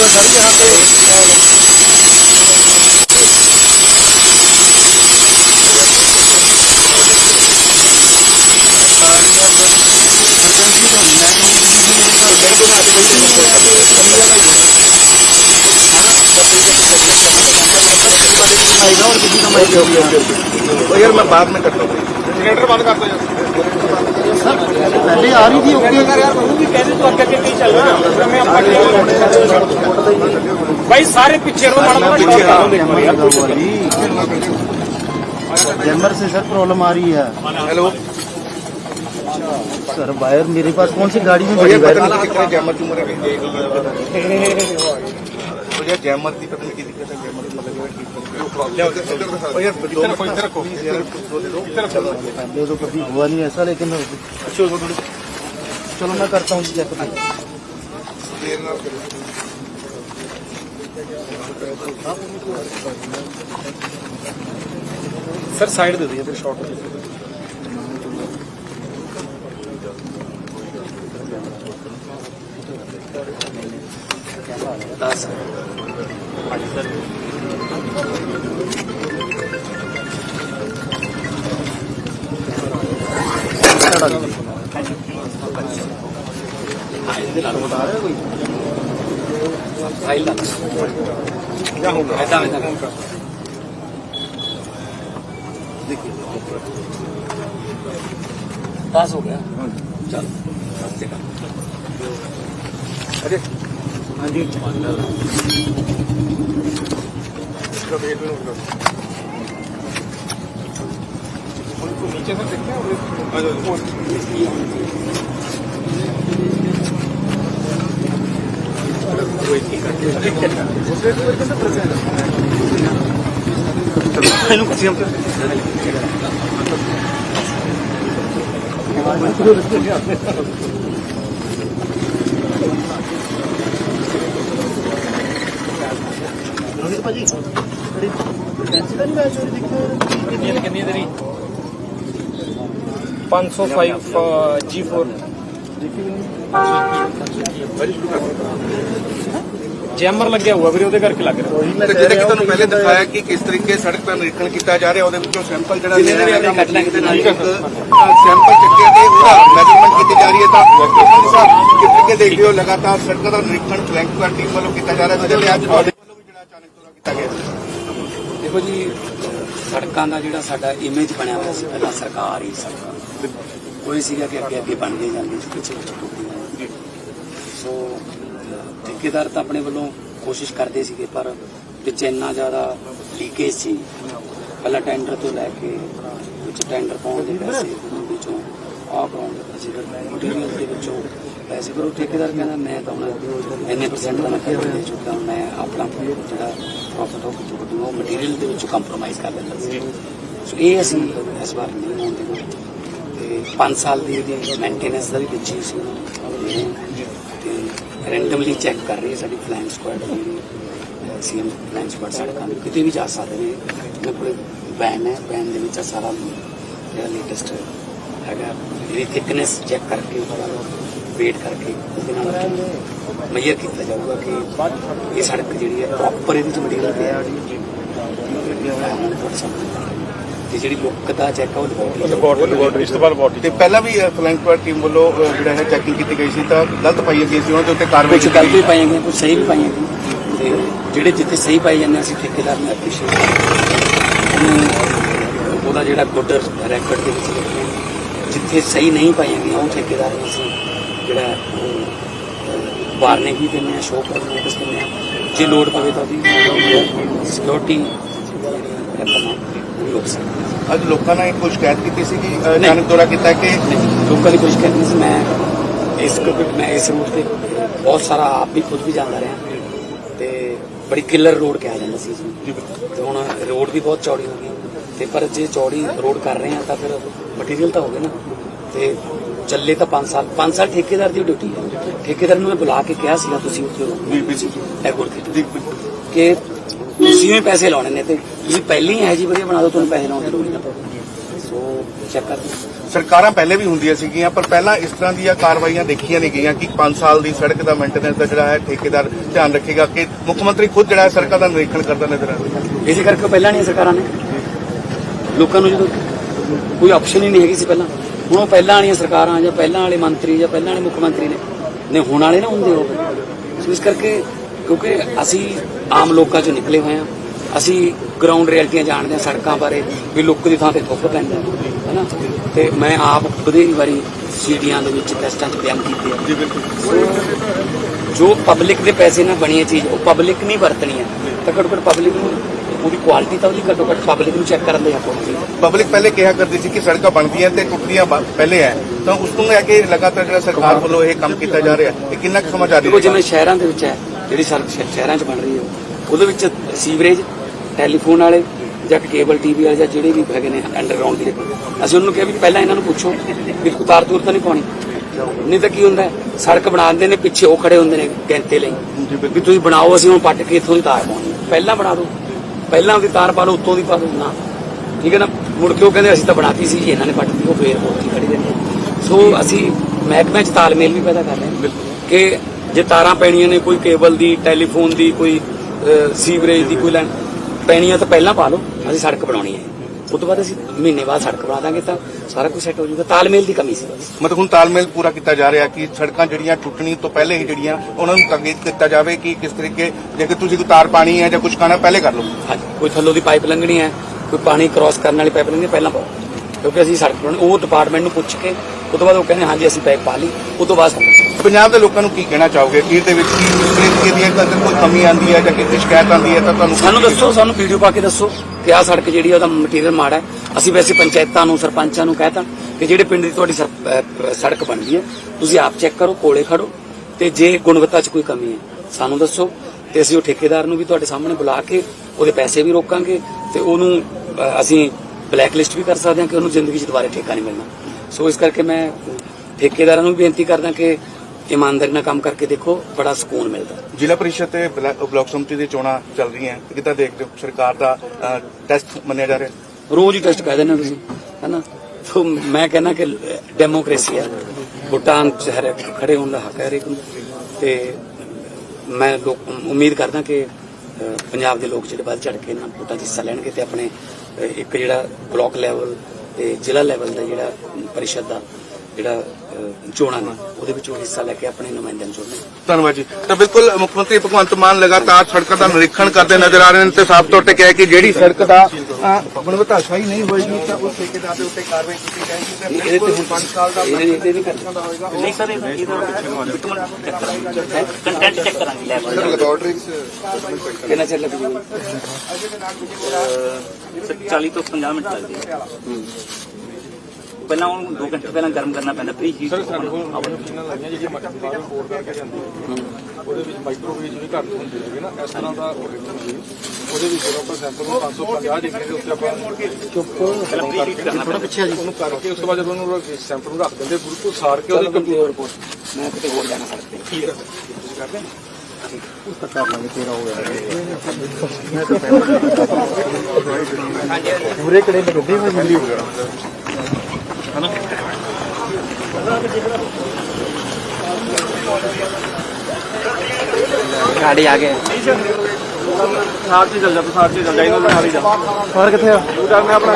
में सबके हाथ में एक किताब है कंफ्यूज हूँ तो सर मेरे को भी आगे बढ़ जाएगा तो सब मेरे समझा था ही और किसी का मैं तो यार मैं बाद में करता हूँ सिलेंडर बंद कर दो यार। पहले आ रही थी ओके। यार जैमर से सर प्रॉब्लम आ रही है। हेलो। सर वायर मेरे पास कौन सी गाड़ी में बड़ी जैमर की दिक्कत है जैमर की मतलब दे दो तो कभी हुआ नहीं ऐसा लेकिन चलो मैं करता हूँ जैसे ਸਰ ਸਾਈਡ ਦੇ ਦਈਏ ਫਿਰ ਸ਼ਾਟ ਦੇ ਦੱਸ ਅੱਜ ਸਰ ਸਾਡਾ दे दीजिए फिर शॉट दस हो गया चल ਅਜੇ हाँ जी इसका वेट में होगा उनको नीचे से देखते हैं ਇਹਨੂੰ ਕੁਛ ਹਮ ਭਾਜੀ ਕਿਹੜੀ ਟੈਂਸ਼ਨ ਨਹੀਂ ਲੈ ਚੋਰੀ ਦੇਖੋ ਕਿੰਨੀ ਕਿੰਨੀ ਤੇਰੀ 505 G4 ਜੀ ਕੀ ਬੜੀ ਸ਼ੁਕਰ ਜੈਮਰ ਲੱਗਿਆ ਹੋਇਆ ਵੀਰੇ ਉਹਦੇ ਕਰਕੇ ਲੱਗ ਰਿਹਾ। ਤੇ ਕਹਿ ਕਿ ਤੁਹਾਨੂੰ ਪਹਿਲੇ ਦਿਖਾਇਆ ਕਿ ਕਿਸ ਤਰੀਕੇ ਸੜਕ ਦਾ ਨਿਰੀਖਣ ਕੀਤਾ ਜਾ ਰਿਹਾ ਉਹਦੇ ਵਿੱਚੋਂ ਸੈਂਪਲ ਜਿਹੜਾ ਲਿਆ ਰਿਹਾ ਹੈਗਾ ਮਸ਼ੀਨ ਦੇ ਨਾਲ ਸੈਂਪਲ ਚੱਕਿਆ ਤੇ ਉਹਦਾ ਮੈਜ਼ਰਮੈਂਟ ਕੀਤੀ ਜਾ ਰਹੀ ਹੈ ਤਾਂ ਕਿਸ ਤਰੀਕੇ ਦੇਖਦੇ ਹੋ ਲਗਾਤਾਰ ਸੜਕ ਦਾ ਨਿਰੀਖਣ ਫਲੈਂਕ ਪਾਰਟੀ ਵੱਲੋਂ ਕੀਤਾ ਜਾ ਰਿਹਾ ਹੈ ਜਿਹੜੇ ਅੱਜ ਵੱਲੋਂ ਵੀ ਜਿਹੜਾ ਅਚਾਨਕ ਦੌਰਾ ਕੀਤਾ ਗਿਆ। ਦੇਖੋ ਜੀ ਸੜਕਾਂ ਦਾ ਜਿਹੜਾ ਸਾਡਾ ਇਮੇਜ ਬਣਿਆ ਹੋਇਆ ਸੀ ਪਹਿਲਾਂ ਸਰਕਾਰ ਹੀ ਸੜਕਾਂ ਕੋਈ ਸੀਗਾ ਕਿ ਅੱਗੇ ਅੱਗੇ ਬਣਦੇ ਜਾਂਦੇ ਸੀ ਪਿੱਛੇ ਸੋ ਠੇਕੇਦਾਰ ਤਾਂ ਆਪਣੇ ਵੱਲੋਂ ਕੋਸ਼ਿਸ਼ ਕਰਦੇ ਸੀਗੇ, ਪਰ ਵਿੱਚ ਇੰਨਾ ਜ਼ਿਆਦਾ ਲੀਕੇਜ ਸੀ। ਪਹਿਲਾਂ ਟੈਂਡਰ ਤੋਂ ਲੈ ਕੇ ਵਿੱਚ ਟੈਂਡਰ ਪਾਉਣ ਦੇ ਪੈਸੇ ਵਿੱਚੋਂ ਆ ਕਰਾਉਣ ਦੇ ਪੈਸੇ ਮਟੀਰੀਅਲ ਦੇ ਵਿੱਚੋਂ ਪੈਸੇ। ਪਰ ਉਹ ਠੇਕੇਦਾਰ ਕਹਿੰਦਾ, ਮੈਂ ਤਾਂ ਹੁਣ ਇੰਨੇ ਪਰਸੈਂਟ ਦਾ ਮੈਂ ਕਰ ਦੇ ਚੁੱਕਾ ਮੈਂ ਆਪਣਾ ਜਿਹੜਾ ਪ੍ਰੋਫਿਟ ਉਹ ਕਿਤੇ ਉਹ ਮਟੀਰੀਅਲ ਦੇ ਵਿੱਚ ਕੰਪਰੋਮਾਈਜ਼ ਕਰ ਲੈਂਦਾ ਸੀ। ਸੋ ਇਹ ਅਸੀਂ ਇਸ ਵਾਰ ਨਹੀਂ ਹੋਣ ਦੇਣਾ। ਤੇ 5 ਸਾਲ ਦੀ ਇਹਦੀ ਮੇਨਟੇਨੈਂਸ ਦਾ ਵੀ ਵਿੱਚ ਹੀ ਸੀ। ਰੈਂਡਮਲੀ ਚੈੱਕ ਕਰ ਰਹੀ ਹੈ ਸਾਡੀ flying squad CM flying squad ਸੜਕਾਂ ਤੇ ਕਿਤੇ ਵੀ ਜਾ ਸਕਦੇ ਨੇ। ਇਹਨਾਂ ਕੋਲੇ ਬੈਨ ਹੈ ਬੈਨ ਦੇ ਵਿੱਚ ਸਾਰਾ ਜਿਹੜਾ ਲੇਟੈਸਟ ਹੈਗਾ। ਇਹਦੀ ਥਿਕਨੈਸ ਚੈੱਕ ਕਰਕੇ ਉਹਦਾ ਵੇਟ ਕਰਕੇ ਉਹਦੇ ਨਾਲ ਮੇਜਰ ਕੀਤਾ ਜਾਊਗਾ ਕਿ ਇਹ ਸੜਕ ਜਿਹੜੀ ਹੈ ਪ੍ਰੋਪਰ ਇਹਦੇ ਚ ਮਟੀਰੀਅਲ ਪਿਆ ਤੇ ਜਿਹੜੀ ਲੁੱਕ ਦਾ ਚੈੱਕ ਉਹ ਬਾਰਡਰ ਬਾਰਡਰ ਇਸ ਤੋਂ ਬਾਅਦ ਬਾਰਡਰ ਤੇ ਪਹਿਲਾਂ ਵੀ ਫਲੈਂਕ ਟੀਮ ਵੱਲੋਂ ਅਹ, ਜਿਹੜਾ ਹੈ ਚੈਕਿੰਗ ਕੀਤੀ ਗਈ ਸੀ ਤਾਂ ਗਲਤ ਪਾਈ ਗਈ ਸੀ ਉਹਨਾਂ ਦੇ ਉੱਤੇ ਕਾਰਵਾਈ ਕੁਝ ਕੀਤੀ ਗਲਤ ਗਈ। ਵੀ ਪਾਈਆਂ ਗਈਆਂ ਕੁਝ ਸਹੀ ਵੀ ਪਾਈਆਂ ਗਈਆਂ। ਤੇ ਜਿਹੜੇ ਜਿੱਥੇ ਸਹੀ ਪਾਈ ਜਾਂਦੇ ਅਸੀਂ ਠੇਕੇਦਾਰ ਨੂੰ ਐਪਰੀਸ਼ੀਏਟ ਉਹਦਾ ਜਿਹੜਾ ਗੁੱਡ ਰੈਕੋਰਡ ਦੇ ਵਿੱਚ ਲਿਖਦੇ ਹਾਂ। ਜਿੱਥੇ ਸਹੀ ਨਹੀਂ ਪਾਈਆਂ ਗਈਆਂ ਉਹ ਠੇਕੇਦਾਰ ਨੂੰ ਅਸੀਂ ਜਿਹੜਾ ਵਾਰਨਿੰਗ ਵੀ ਦਿੰਦੇ ਆ ਸ਼ੋਅ ਕਰ ਨੋਟਿਸ ਦਿੰਦੇ ਆ ਜੇ ਲੋਡ ਪਵੇ ਤਾਂ ਉਹਦੀ ਸਿਕਿਉਰਿਟੀ ਸਕਦੇ ਅੱਜ ਲੋਕਾਂ ਨੇ ਕੋਈ ਸ਼ਿਕਾਇਤ ਕੀਤੀ ਸੀ ਕਿ ਅਹ, ਅਚਾਨਕ ਦੌਰਾ ਕੀਤਾ ਕਿ ਨਹੀਂ ਲੋਕਾਂ ਦੀ ਕੋਈ ਸ਼ਿਕਾਇਤ ਨਹੀਂ ਸੀ। ਮੈਂ ਇਸ ਕਿਉਂਕਿ ਮੈਂ ਇਸ ਰੂਟ ਤੇ ਬਹੁਤ ਸਾਰਾ ਆਪ ਵੀ ਖੁਦ ਵੀ ਜਾਂਦਾ ਰਿਹਾ ਤੇ ਬੜੀ ਕਿਲਰ ਰੋਡ ਕਿਹਾ ਜਾਂਦਾ ਸੀ ਤੇ ਹੁਣ ਰੋਡ ਵੀ ਬਹੁਤ ਚੌੜੀ ਹੋ ਗਈ ਤੇ ਪਰ ਜੇ ਚੌੜੀ ਰੋਡ ਕਰ ਰਹੇ ਆ ਤਾਂ ਫਿਰ ਮਟੀਰੀਅਲ ਤਾਂ ਹੋ ਗਿਆ ਨਾ। ਤੇ ਚੱਲੇ ਤਾਂ 5 ਸਾਲ 5 ਸਾਲ ਠੇਕੇਦਾਰ ਦੀ ਡਿਊਟੀ ਹੈ। ਠੇਕੇਦਾਰ ਨੂੰ ਮੈਂ ਬੁਲਾ ਕੇ ਕਿਹਾ ਸੀਗਾ ਤੁਸੀਂ ਉੱਥੇ ਵੀ ਵੀ ਸੀ ਐਗੁਰ ਤੇ ਕਿ ਤੁਸੀਂ ਹੀ ਪੈਸੇ ਲਾਉਣੇ ਨੇ ਤੇ ਤੁਸੀਂ ਪਹਿਲਾਂ ਹੀ ਜੀ ਵਧੀਆ ਬਣਾ ਦਿਓ ਤੁਹਾਨੂੰ ਪੈਸੇ ਲਾਉਣ ਦੀ ਲੋੜ ਨਹੀਂ ਸੋ ਚੈੱਕ ਕਰ ਸਰਕਾਰਾਂ ਪਹਿਲੇ ਵੀ ਹੁੰਦੀਆਂ ਸੀਗੀਆਂ ਪਰ ਪਹਿਲਾਂ ਇਸ ਤਰ੍ਹਾਂ ਦੀਆਂ ਕਾਰਵਾਈਆਂ ਦੇਖੀਆਂ ਨਹੀਂ ਗਈਆਂ ਕਿ 5 ਸਾਲ ਦੀ ਸੜਕ ਦਾ ਮੇਨਟੇਨੈਂਸ ਦਾ ਜਿਹੜਾ ਹੈ ਠੇਕੇਦਾਰ ਧਿਆਨ ਰੱਖੇਗਾ ਕਿ ਮੁੱਖ ਮੰਤਰੀ ਖੁਦ ਜਿਹੜਾ ਹੈ ਸੜਕਾਂ ਦਾ ਨਿਰੀਖਣ ਕਰਦਾ ਨਜ਼ਰ ਆਉਂਦਾ ਇਸੇ ਕਰਕੇ ਪਹਿਲਾਂ ਨਹੀਂ ਸਰਕਾਰਾਂ ਨੇ। ਲੋਕਾਂ ਨੂੰ ਜਦੋਂ ਕੋਈ ਆਪਸ਼ਨ ਹੀ ਨਹੀਂ ਹੈਗੀ ਸੀ ਪਹਿਲਾਂ ਹੁਣ ਉਹ ਪਹਿਲਾਂ ਵਾਲੀਆਂ ਸਰਕਾਰਾਂ ਜਾਂ ਪਹਿਲਾਂ ਵਾਲੇ ਮੰਤਰੀ ਜਾਂ ਪਹਿਲਾਂ ਵਾਲੇ ਮੁੱਖ ਮੰਤਰੀ ਨੇ ਨੇ ਹੁਣ ਵਾਲੇ ਨਾ ਹੁੰਦੇ ਹੋ ਸੋ ਇਸ ਕਰਕੇ ਕਿਉਂਕਿ ਅਸੀਂ ਆਮ ਲੋਕਾਂ ਚੋਂ ਨਿਕਲੇ ਹੋਏ ਆ ਅਸੀਂ ਗਰਾਊਂਡ ਰਿਐਲਿਟੀਆਂ ਜਾਣਦੇ ਆ ਸੜਕਾਂ ਬਾਰੇ ਵੀ ਲੁੱਕ ਦੀ ਥਾਂ ਤੇ ਥੁੱਕ ਪੈਂਦਾ ਹੈਨਾ? ਤੇ ਮੈਂ ਆਪ ਬਥੇਰੀ ਵਾਰੀ ਸੀਡੀਆਂ ਦੇ ਵਿੱਚ ਟੈਸਟਾਂ 'ਚ ਬਿਆਨ ਕੀਤੇ ਆ। ਜੀ ਪਬਲਿਕ ਦੇ ਪੈਸੇ ਨਾਲ ਬਣੀ ਹੈ ਚੀਜ਼ ਉਹ ਪਬਲਿਕ ਨਹੀਂ ਵਰਤਣੀ ਹੈ। ਤਾਂ ਘੱਟੋ ਘੱਟ ਪਬਲਿਕ ਨੂੰ ਉਹਦੀ ਕੁਆਲਿਟੀ ਤਾਂ ਉਹਦੀ ਘੱਟੋ ਘੱਟ ਪਬਲਿਕ ਨੂੰ ਚੈੱਕ ਕਰਨ ਦੇ ਹੱਕ ਚਾਹੀਦਾ। ਪਬਲਿਕ ਪਹਿਲੇ ਕਿਹਾ ਕਰਦੀ ਸੀ ਕਿ ਸੜਕਾਂ ਬਣਦੀਆਂ ਤੇ ਟੁੱਟਦੀਆਂ ਪਹਿਲੇ ਹੈ ਤਾਂ ਉਸ ਨੂੰ ਲੈ ਕੇ ਲਗਾਤਾਰ ਜਿਹੜਾ ਸਰਕਾਰ ਵੱਲੋਂ ਇਹ ਕੰਮ ਕੀਤਾ ਜਾ ਰਿਹਾ ਇਹ ਕਿੰਨਾ ਕੁ ਸਮਾਂ ਜਾਰੀ ਦੇਖੋ ਰਹੇਗਾ? ਜਿਵੇਂ ਸ਼ਹਿਰਾਂ ਦੇ ਵਿੱਚ ਹੈ ਜਿਹੜੀ ਸੜਕ ਸ਼ਹਿ- ਸ਼ਹਿਰਾਂ 'ਚ ਬਣ ਰਹੀ ਹੈ ਉਹਦੇ ਵਿੱਚ ਸੀਵਰੇਜ ਟੈਲੀਫੋਨ ਵਾਲੇ ਜਾਂ ਕੇਬਲ ਟੀਵੀ ਵਾਲੇ ਜਾਂ ਜਿਹੜੇ ਵੀ ਹੈਗੇ ਨੇ ਅੰਡਰਗਰਾਉਂਡ ਦੇ ਅਸੀਂ ਉਹਨਾਂ ਕਿਹਾ ਵੀ ਪਹਿਲਾਂ ਇਹਨਾਂ ਨੂੰ ਪੁੱਛੋ ਵੀ ਤਾਰ ਤੂਰ ਤਾਂ ਨਹੀਂ ਪਾਉਣੀ। ਨਹੀਂ ਤਾਂ ਕੀ ਹੁੰਦਾ ਸੜਕ ਬਣਾਉਂਦੇ ਨੇ ਪਿੱਛੇ ਉਹ ਖੜੇ ਹੁੰਦੇ ਨੇ ਗੈਂਤੇ ਲਈ। ਵੀ ਤੁਸੀਂ ਬਣਾਓ ਅਸੀਂ ਹੁਣ ਪੱਟ ਕੇ ਇੱਥੋਂ ਦੀ ਤਾਰ ਪਾਉਣੀ। ਪਹਿਲਾਂ ਬਣਾ ਦਿਓ। ਪਹਿਲਾਂ ਉਹਦੀ ਤਾਰ ਪਾ ਲਓ ਉੱਤੋਂ ਦੀ ਪਾ ਦਿਓ। ਨਾ। ਠੀਕ ਹੈ ਨਾ? ਮੁੜ ਕੇ ਉਹ ਕਹਿੰਦੇ ਅਸੀਂ ਤਾਂ ਬਣਾਤੀ ਸੀ ਜੀ ਇਹਨਾਂ ਨੇ ਪੱਟਤੀ ਉਹ ਫੇਰ ਉੱਥੇ ਹੀ ਖੜੀ ਰਹਿੰਦੀ ਸੋ ਅਸੀਂ ਮਹਿਕਮੇ 'ਚ ਤਾਲਮੇਲ ਵੀ ਪੈਦਾ ਕਰ ਰਹੇ ਹਾਂ ਕਿ ਜੇ ਤਾਰਾਂ ਪੈਣੀਆਂ ਨੇ ਕੋਈ ਕੇਬਲ ਦੀ ਟੈਲੀਫੋਨ ਦੀ ਕੋਈ ਸੀਵਰੇਜ ਦੀ ਕੋਈ ਲਾਈਨ ਪੈਣੀਆਂ ਤਾਂ ਪਹਿਲਾਂ ਪਾ ਲਓ ਅਸੀਂ ਸੜਕ ਬਣਾਉਣੀ ਹੈ। ਉਸ ਤੋਂ ਬਾਅਦ ਅਸੀਂ ਮਹੀਨੇ ਬਾਅਦ ਸੜਕ ਬਣਾ ਦਾਂਗੇ ਤਾਂ ਸਾਰਾ ਕੁਝ ਸੈੱਟ ਹੋ ਜਾਊਗਾ। ਤਾਲਮੇਲ ਦੀ ਕਮੀ ਸੀ। ਮਤਲਬ ਹੁਣ ਤਾਲਮੇਲ ਪੂਰਾ ਕੀਤਾ ਜਾ ਰਿਹਾ ਕਿ ਸੜਕਾਂ ਜਿਹੜੀਆਂ ਟੁੱਟਣੀ ਤੋਂ ਪਹਿਲੇ ਹੀ ਜਿਹੜੀਆਂ ਉਹਨਾਂ ਨੂੰ ਤਾਕੀਦ ਕੀਤਾ ਜਾਵੇ ਕਿ ਕਿਸ ਤਰੀਕੇ ਜੇਕਰ ਤੁਸੀਂ ਕੋਈ ਤਾਰ ਪਾਣੀ ਹੈ ਜਾਂ ਕੁਝ ਖਾਣਾ ਪਹਿਲੇ ਕਰ ਲਓ। ਹਾਂਜੀ। ਕੋਈ ਥੱਲੋਂ ਦੀ ਪਾਈਪ ਲੰਘਣੀ ਹੈ ਕੋਈ ਪਾਣੀ ਕ੍ਰਾਸ ਕਰਨ ਵਾਲੀ ਪਾਈਪ ਲੰਘਣੀ ਹੈ, ਪਹਿਲਾਂ ਪਾਓ। ਕਿਉਂਕਿ ਅਸੀਂ ਸੜਕ ਬਣਾਉਣੀ ਉਹ ਡਿਪਾਰਟਮੈਂਟ ਨੂੰ ਪੁੱਛ ਕੇ ਉਸ ਤੋਂ ਬਾਅਦ ਉਹ ਕਹਿੰਦੇ ਹਾਂਜੀ ਅਸੀਂ ਪਾਈਪ ਪਾ ਲਈ। ਉਸ ਤੋਂ ਬਾਅਦ ਪੰਜਾਬ ਦੇ ਲੋਕਾਂ ਨੂੰ ਕੀ ਕਹਿਣਾ ਚਾਹੋਗੇ? ਅਖੀਰ ਦੇ ਵਿੱਚ ਕੀ ਤਰੀਕੇ ਦੀ ਅਗਰ ਕੋਈ ਕਮੀ ਆਂਦੀ ਹੈ ਜਾਂ ਕਿਸੇ ਸ਼ਿਕਾਇਤ ਆਂਦੀ ਹੈ ਤਾਂ ਤੁਹਾਨੂੰ ਸਾਨੂੰ ਦੱਸੋ ਸਾਨੂੰ ਵੀਡੀਓ ਪਾ ਕੇ ਦੱਸੋ ਕਿ ਆਹ ਸੜਕ ਜਿਹੜੀ ਉਹਦਾ ਮਟੀਰੀਅਲ ਮਾੜਾ ਹੈ। ਅਸੀਂ ਵੈਸੇ ਪੰਚਾਇਤਾਂ ਨੂੰ ਸਰਪੰਚਾਂ ਨੂੰ ਕਹਿਤਾ ਕਿ ਜਿਹੜੇ ਪਿੰਡ ਦੀ ਤੁਹਾਡੀ ਸੜਕ ਬਣਦੀ ਹੈ ਤੁਸੀਂ ਆਪ ਚੈੱਕ ਕਰੋ ਕੋਲੇ ਖੜੋ ਤੇ ਜੇ ਗੁਣਵੱਤਾ 'ਚ ਕੋਈ ਕਮੀ ਹੈ ਸਾਨੂੰ ਦੱਸੋ। ਤੇ ਅਸੀਂ ਉਹ ਠੇਕੇਦਾਰ ਨੂੰ ਵੀ ਤੁਹਾਡੇ ਸਾਹਮਣੇ ਬੁਲਾ ਕੇ ਉਹਦੇ ਪੈਸੇ ਵੀ ਰੋਕਾਂਗੇ ਤੇ ਉਹਨੂੰ ਅਸੀਂ ਬਲੈਕ ਲਿਸਟ ਵੀ ਕਰ ਸਕਦੇ ਹਾਂ ਕਿ ਉਹਨੂੰ ਜ਼ਿੰਦਗੀ 'ਚ ਦੁਬਾਰਾ ਠੇਕਾ ਨਹੀਂ ਮਿਲਣਾ। ਸੋ ਇਸ ਕਰਕੇ ਮੈਂ ਠੇਕੇਦਾਰਾਂ ਨੂੰ ਬੇਨਤੀ ਕਰਦਾ ਕਿ ਇਮਾਨਦਾਰੀ ਨਾਲ ਕੰਮ ਕਰਕੇ ਦੇਖੋ ਬੜਾ ਸਕੂਨ ਮਿਲਦਾ। ਜ਼ਿਲ੍ਹਾ ਪਰਿਸ਼ਦ ਤੇ ਬਲਾ- ਬਲਾਕ ਸਮਿਤੀ ਦੀ ਚੋਣਾਂ ਚੱਲ ਰਹੀਆਂ ਕਿੱਦਾਂ ਦੇਖਦੇ ਹੋ? ਸਰਕਾਰ ਦਾ ਟੈਸਟ ਮੰਨਿਆ ਜਾ ਰਿਹਾ ਰੋਜ਼ ਹੀ ਟੈਸਟ ਕਰ ਦਿੰਦੇ ਹੋ ਤੁਸੀਂ ਹੈਨਾ? ਸੋ ਮੈਂ ਕਹਿੰਦਾ ਕਿ ਡੈਮੋਕ੍ਰੇਸੀ ਹੈ ਭੂਟਾਨ ਚ ਹਰ ਖੜੇ ਹੋਣ ਦਾ ਹੱਕ ਹੈ ਹਰੇਕ ਨੂੰ। ਤੇ ਮੈਂ ਲੋਕ ਉਮੀਦ ਕਰਦਾ ਕਿ ਪੰਜਾਬ ਦੇ ਲੋਕ ਜਿਹੜੇ ਵੱਧ ਚੜ ਕੇ ਇਹਨਾਂ ਵੋਟਾਂ 'ਚ ਹਿੱਸਾ ਲੈਣਗੇ ਤੇ ਆਪਣੇ ਇੱਕ ਜਿਹੜਾ ਬਲਾਕ ਲੈਵਲ ਤੇ ਜ਼ਿਲ੍ਹਾ ਲੈਵਲ ਦਾ ਜਿਹੜਾ ਪਰਿਸ਼ਦ ਦਾ ਜਿਹੜਾ ਚੋਣਾਂ ਨੇ ਉਹਦੇ ਵਿੱਚ ਉਹ ਹਿੱਸਾ ਲੈ ਕੇ ਆਪਣੇ ਨੁਮਾਇੰਦਿਆਂ ਨੂੰ ਚੁਣਨਗੇ ਧੰਨਵਾਦ ਜੀ ਤਾਂ ਬਿਲਕੁਲ ਮੁੱਖ ਮੰਤਰੀ ਭਗਵੰਤ ਮਾਨ ਲਗਾਤਾਰ ਸੜਕਾਂ ਦਾ ਨਿਰੀਖਣ ਕਰਦੇ ਨਜ਼ਰ ਆ ਰਹੇ ਨੇ ਤੇ ਸਾਫ਼ ਤੌਰ ਤੇ ਕਿਹਾ ਕਿ ਜਿਹੜੀ ਸੜਕ ਦਾ ਅਹ, ਗੁਣਵੱਤਾ ਸਹੀ ਨਹੀਂ ਹੋਏਗੀ ਤਾਂ ਉਸ ਠੇਕੇਦਾਰ ਦੇ ਉੱਤੇ ਕਾਰਵਾਈ ਕੀਤੀ ਜਾਏਗੀ ਤੇ ਇਹਦੇ ਤੇ ਹੁਣ 5 ਸਾਲ ਦਾ ਇਹਦੇ ਵੀ ਕਰਦੇ ਨਹੀਂ ਸਰ ਇਹਦਾ ਕੰਟੈਂਟ ਚੈੱਕ ਕਰਾਂਗੇ ਲੈਬ ਕਿੰਨਾ ਚਿਰ ਲੱਗ ਜੂਗਾ ਸਰ 40 ਤੋਂ 50 ਮਿੰਟ ਲੱਗਦੇ ਪਹਿਲਾਂ ਉਹਨੂੰ 2 ਘੰਟੇ ਪਹਿਲਾਂ ਗਰਮ ਕਰਨਾ ਪੈਂਦਾ ਪ੍ਰੀ ਹੀਟ ਸਰ ਸਾਡੇ ਕੋਲ ਮਸ਼ੀਨਾਂ ਲੱਗੀਆਂ ਜਿਹੜੀਆਂ ਬਾਹਰ ਕੋਡ ਕਰਕੇ ਜਾਂਦੀ ਹੈ। ਉਹਦੇ ਵਿੱਚ ਮਾਈਕ੍ਰੋਵੇਵ ਵੀ ਘੱਟ ਹੁੰਦੇ ਹੈਗੇ ਨਾ ਇਸ ਤਰ੍ਹਾਂ ਦਾ ਉਹਦੇ ਵਿੱਚ ਜਦੋਂ ਆਪਾਂ ਸੈਂਪਲ ਨੂੰ 550 ਡਿਗਰੀ ਦੇ ਉੱਤੇ ਆਪਾਂ ਚੁੱਪ ਪਹਿਲਾਂ ਪ੍ਰੀ ਹੀਟ ਕਰਨਾ ਪੈਂਦਾ। ਪਿੱਛੇ ਉਹਨੂੰ ਕਰਕੇ ਉਸ ਤੋਂ ਬਾਅਦ ਜਦੋਂ ਉਹਨੂੰ ਸੈਂਪਲ ਨੂੰ ਰੱਖ ਦਿੰਦੇ ਬਿਲਕੁਲ ਸਾਰ ਕੇ ਉਹਦੀ ਕੰਪਲੀਟ ਰਿਪੋਰਟ ਮੈਂ ਕਿਤੇ ਹੋਰ ਜਾਣਾ ਸਕਦਾ ਠੀਕ ਹੈ। ਤੁਸੀਂ ਕਰਦੇ ਹੋ? ਗਾੜੀ ਆ ਗਿਆ ਸਾਰ ਚ ਚੱਲ ਜਾ ਸਾਰ ਚ ਚੱਲ ਜਾ ਇਹਨਾਂ ਨਾਲ ਹੀ ਜਾ। ਹੋਰ ਕਿੱਥੇ ਆ? ਤੂੰ ਕਰਨਾ ਆਪਣਾ।